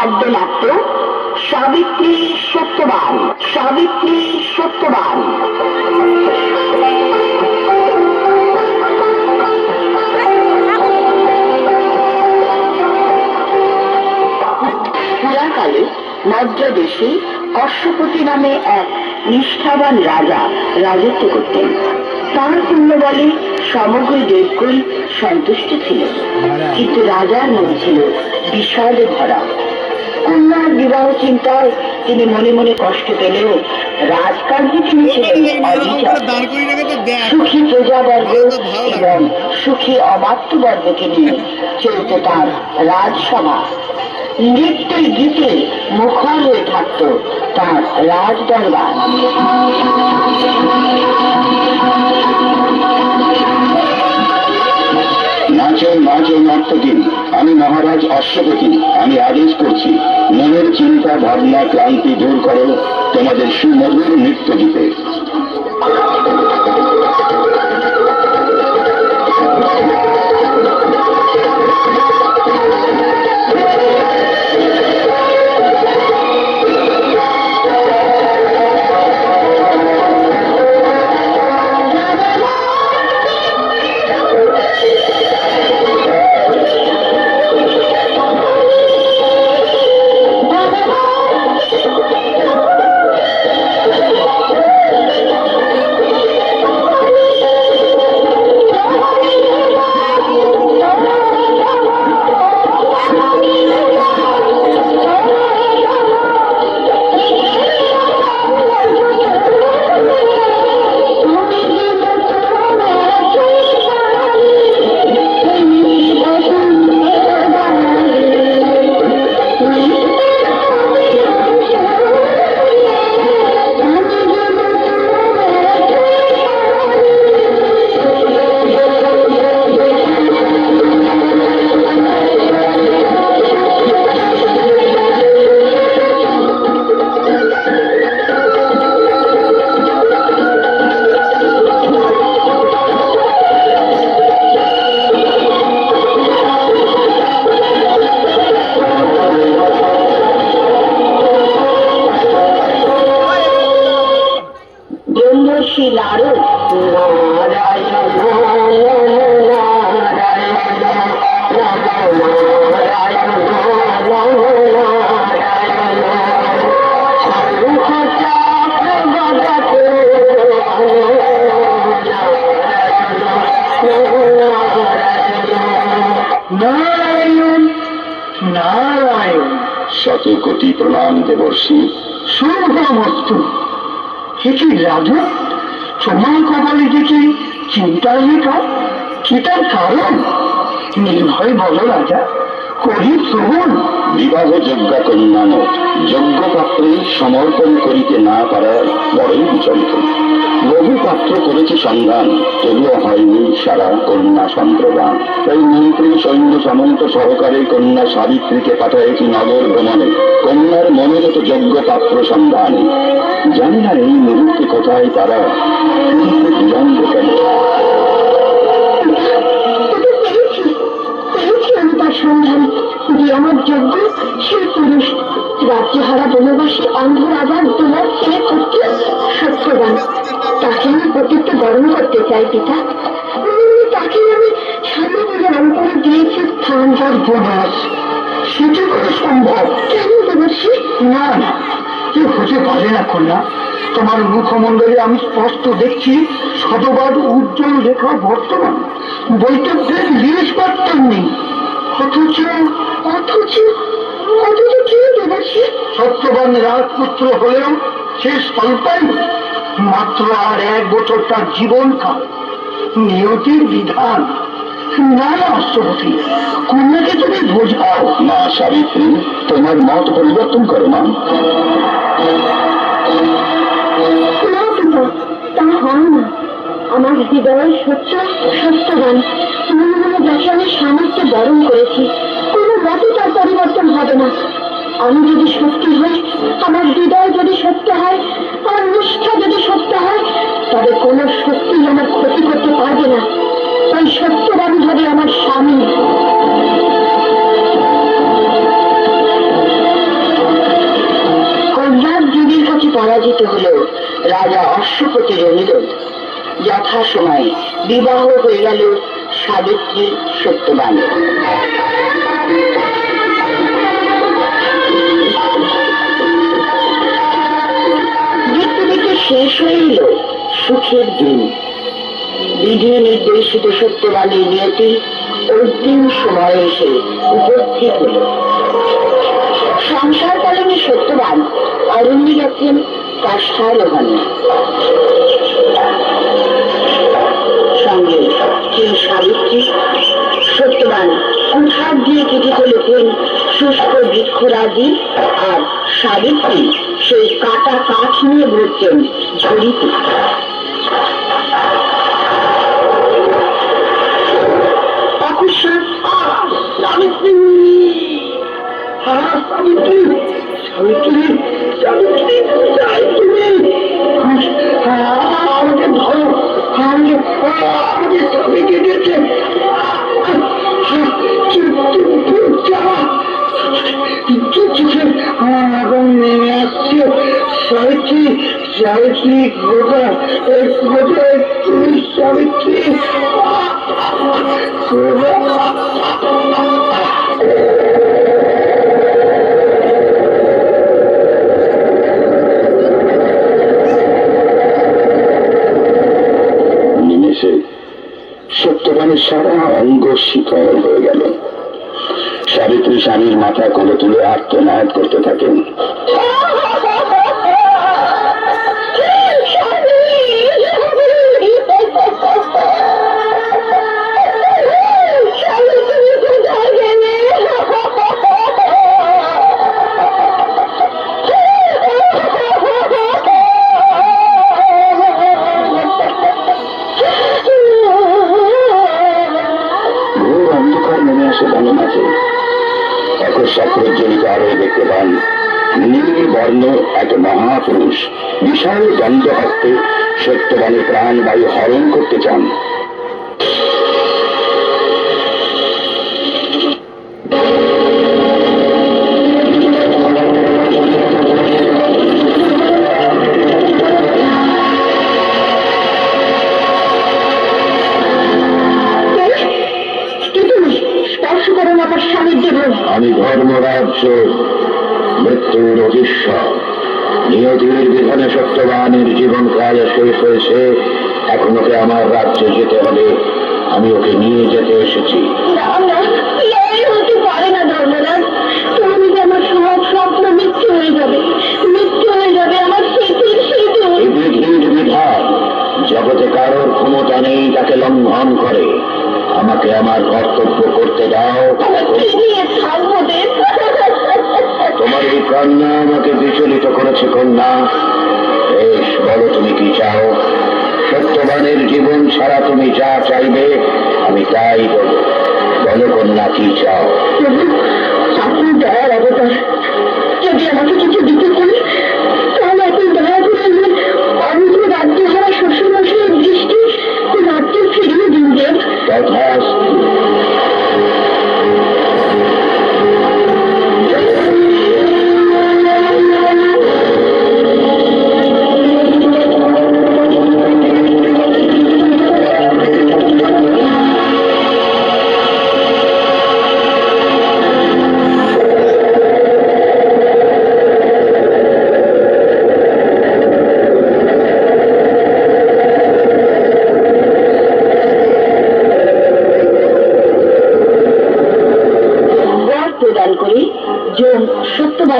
কাব্যে নাট্য সাবিত্রী সত্যবান সাবিত্রী সত্যবান। পুরাকালে মদ্র দেশে অশ্বপতি নামে এক নিষ্ঠাবান রাজা রাজত্ব করতেন। তার পুণ্য বলে সমগ্র দেবকুল সন্তুষ্ট ছিল কিন্তু রাজার মন ছিল বিষাদে ভরা কন্যার বিবাহ চিন্তায় তিনি মনে মনে কষ্ট পেলেও রাজকার্যে তিনি ছিলেন সুখী প্রজাবর্গ এবং সুখী অমাত্যবর্গকে নিয়ে চলত তার রাজসভা। নৃত্য গীতে মুখর হয়ে থাকত তার রাজ দরবার নাচো দিন আমি মহারাজ অশ্বপতি আমি আদেশ করছি, মনের চিন্তা, ভাবনা, ক্লান্তি দূর করো, তোমাদের সুমধুর নৃত্য গীতে দেবর্ষি শুভমস্তু হে কি রাজু? তোমার কপালে কি চিন্তার লেখা কি তার কারণ? নির্ভয় বলো রাজা। করি শ্রবণ বিবাহ যোগ্যা কন্যান যজ্ঞ পাত্রে সমর্পণ করিতে না পারার বড়ই বিচলিত। বহু পাত্র করেছে সন্ধান, তবুও হয়নি সারা কন্যা সম্প্রদান। তাই মন্ত্রী সৈন্য সামন্ত সহকারে কন্যা সাবিত্রীকে পাঠাইছি নগর ভ্রমণে। কন্যার মনোরত যোগ্য পাত্র সন্ধানে। জানি না এই মুহূর্তে কোথায় তারা। কেন সন্ধান যে আমার যোগ্য সে পুরুষ রাজ্যহারা বনবাসী অন্ধ রাজার দুলার ছেলে করতে সত্যবান তাকে আমি প্রতিত্ব বরণ করতে চাই, পিতা। তাকে আমি স্বামী বলে অন্তরে দিয়েছি, স্থান তার বোনাস সেটা করে সম্ভব। কেন দেবর্ষী না না। এ হতে পারে না? কন্যা তোমার মুখমণ্ডলে আমি স্পষ্ট দেখছি শতবার উজ্জ্বল রেখা বর্তমান। বৈতব্যের মাত্র নেই। অথচ অথচ অথচ সত্যবান রাজপুত্র হলেও সে স্বল্পাই মাত্র আর এক বছর তার জীবনকাল নিয়তির বিধান। না তোমার মত পরিবর্তন করো না। আমার হৃদয় সত্য, সত্যবান। ভাষা সামর্থ্য বরণ করেছি। কোনো মতে তার পরিবর্তন হবে না। আমি যদি সত্যি হই, আমার হৃদয় যদি সত্য হয়, আমার নিষ্ঠা যদি সত্য হয়, তবে কোনো শক্তি আমার ক্ষতি করতে পারবে না। ওই সত্যবাদী হবে আমার স্বামী। কন্যার দেবীর কাছে পরাজিত হলেও রাজা অশ্বপতি রহিল। যথা সময় বিবাহ হয়ে গেল। সাবিত্রী দেখতে শেষ এলো সুখের দিন। বিধি নির্দেশিত সত্যবাণী নিয়তি অন্তিম সময়ে এসে উপস্থিত হল। সংসারকালীন সত্যবান অরণ্যে গেছেন কাষ্ঠারোহণে সঙ্গে স্ত্রী সাবিত্রী? সত্যবান। কুঠার দিয়ে কেটে চলেছেন শুষ্ক বৃক্ষরাজি আর সাবিত্রী। সেই কাটা কাঠ নিয়ে ঘুরছেন ঝুড়িতে। সত্যবানের সারা অঙ্গ শিকল হয়ে গেল। সাবিত্রী স্বামীর মাথা কোলে তুলে আত্মনায়ক করতে থাকেন। বর্ণ এক মহাপুরুষ বিশাল দণ্ড হস্তে সত্যবানের প্রাণ বায়ু হরণ করতে চান। আমি ধর্মরাজ্য মৃত্যুর অধীশ্বর নিয়তির বিধানে সত্যবানের জীবন কাল শেষ হয়েছে। এখন ওকে আমার রাজ্যে যেতে হবে। আমি ওকে নিয়ে যেতে এসেছি। জগতে কারোর ক্ষমতা নেই তাকে লঙ্ঘন করে। আমাকে আমার কর্তব্য করতে দাও আমার কি নিয়ে থাকব দেব এই আমাকে বিচলিত করেছে, কন্যা। বেশ বলো তুমি কি চাও? সত্যবানের জীবন ছাড়া তুমি যা চাইবে, আমি তাই বলো কন্যা, কি চাও? যদি আমাকে কিছু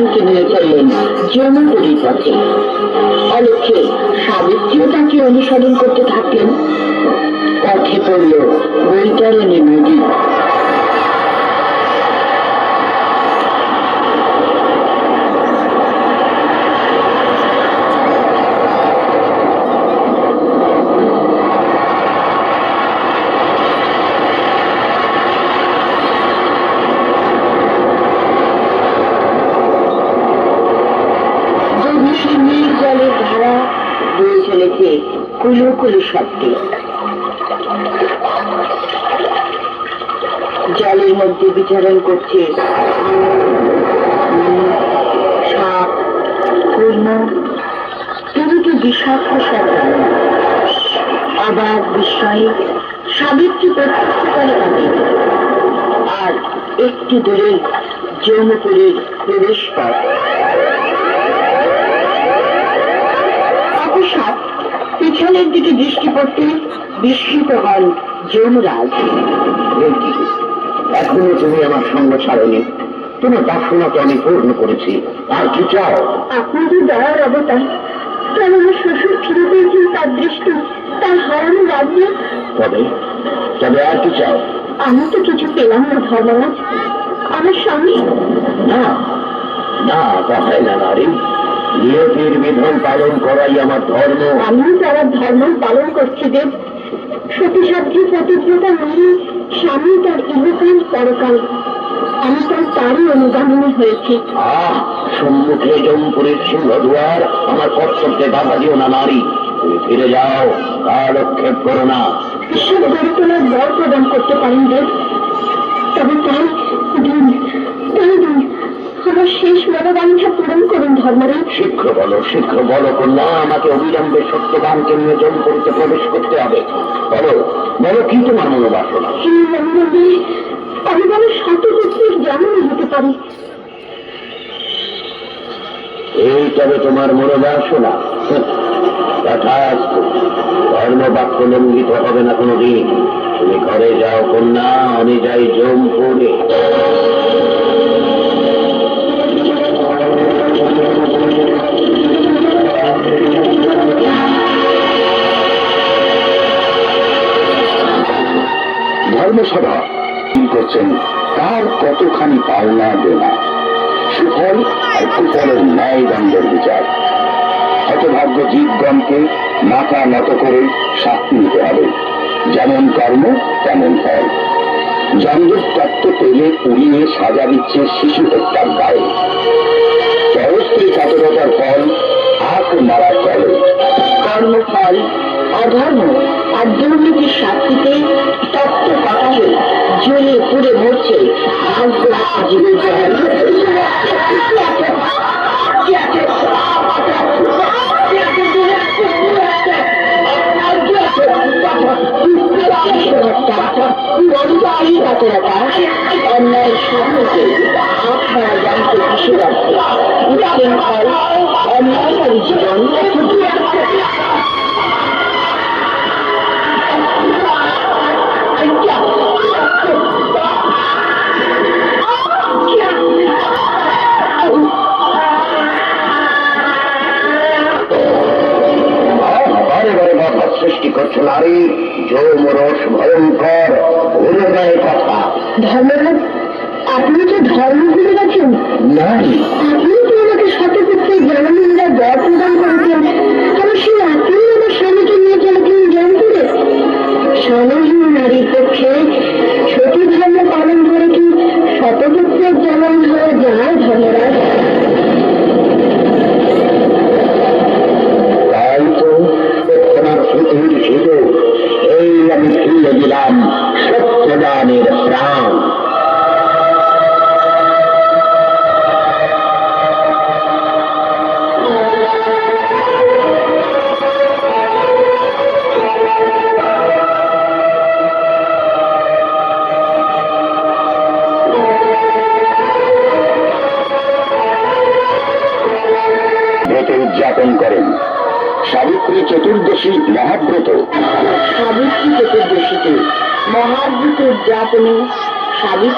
সত্যবানকে নিয়ে চললেন যমপুরীর পথে। অলক্ষে সাবিত্রীও তাকে অনুসরণ করতে থাকলেন। পথে পড়ল বৈতরণী নদী। কুলু কুলু শব্দে জলের মধ্যে বিচরণ করছে। সাপ কূর্ম বিষাক্ত শব্দ অবাক বিস্ময়ে সাবিত্রী প্রত্যক্ষ করে তাদের আর একটু দূরে যৌনপুরের প্রবেশ পথ। পিছনের দিকে দৃষ্টি পড়তে বিস্মিত হন যমরাজ। এখনও তুমি আমার সঙ্গ ছাড়নি। তোমার বাসনাকে আমি পূর্ণ করেছি। আর কি চাও? আপনাদের দয়ার অবতার কেন আমার শ্বশুর ফিরে পেয়েছেন তার দৃষ্টি তার হারানো রাজ্যে। তবে তবে আর কি চাও? আমি তো কিছু পেলাম না ধর্মরাজ। আমার স্বামী না না তা হয় না নারী। নিয়তির বিধান পালন করাই আমার ধর্ম। আমিও তারা ধর্ম পালন করছি দেব সতীসাধ্যী প্রতিজ্ঞতা মেনে স্বামী তার ইহকাল পরকাল আমি তার তারই অনুগামিনী হয়েছি। আহ সম্মুখে জমপুরের সিংহদুয়ার আমার কর্তব্যে বাধা দিও না নারী। ফিরে যাও কালক্ষেপ করো না। ঈশ্বর গড়ে তোলার বর প্রদান করতে পারেন দেব তবে দিন আমার শেষ মনোবাঞ্ছা পূরণ করুন ধর্মরাজ শীঘ্র বলো শীঘ্র বলো কন্যা আমাকে অবিলম্বে সত্যবানকে নিয়ে জমপুরিতে প্রবেশ করতে হবে। বলো বলো কি তোমার মনোবাসনা? আমি যেন শতপুত্রের যেমনই হতে পারি। এই তবে তোমার মনোবাসনা। তথাস্তু ধর্ম বাক্য লঙ্ঘিত হবে না কোনোদিন। তুমি ঘরে যাও কন্যা আমি যাই জমপুরে ধর্মসভা করছেন, তার কতখানি পাওনা দেনা সুফল আর কুফলের ন্যায় দণ্ডের বিচার। হতভাগ্য জীবগণকে মাথা নত করে শাস্তি নিতে হবে। যেমন কর্ম, তেমন ফল। জন্মের তত্ত্ব পেলে পুড়িয়ে সাজা দিচ্ছে শিশু হত্যার গায়ে। সহস্ত্রী কাতরতার ফল আখ মারা চলে কর্মফল, অধর্ম আর দুর্নীতির শাস্তিতে জীবন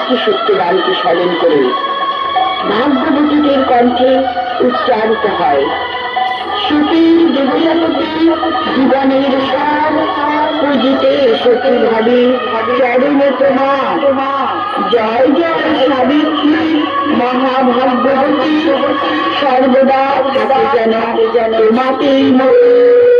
সাবিত্রী সত্যবানকে স্মরণ করে ভাগ্যবতীদের কণ্ঠে উচ্চারিত হয়। সুখীর দেবতাপতি জীবনের সার পুজিতে সতী ভাবে, চরণে তোমার জয় জয় সাবিত্রী মহাভাগ্যবতী, সর্বদা যেন তোমাকেই মনে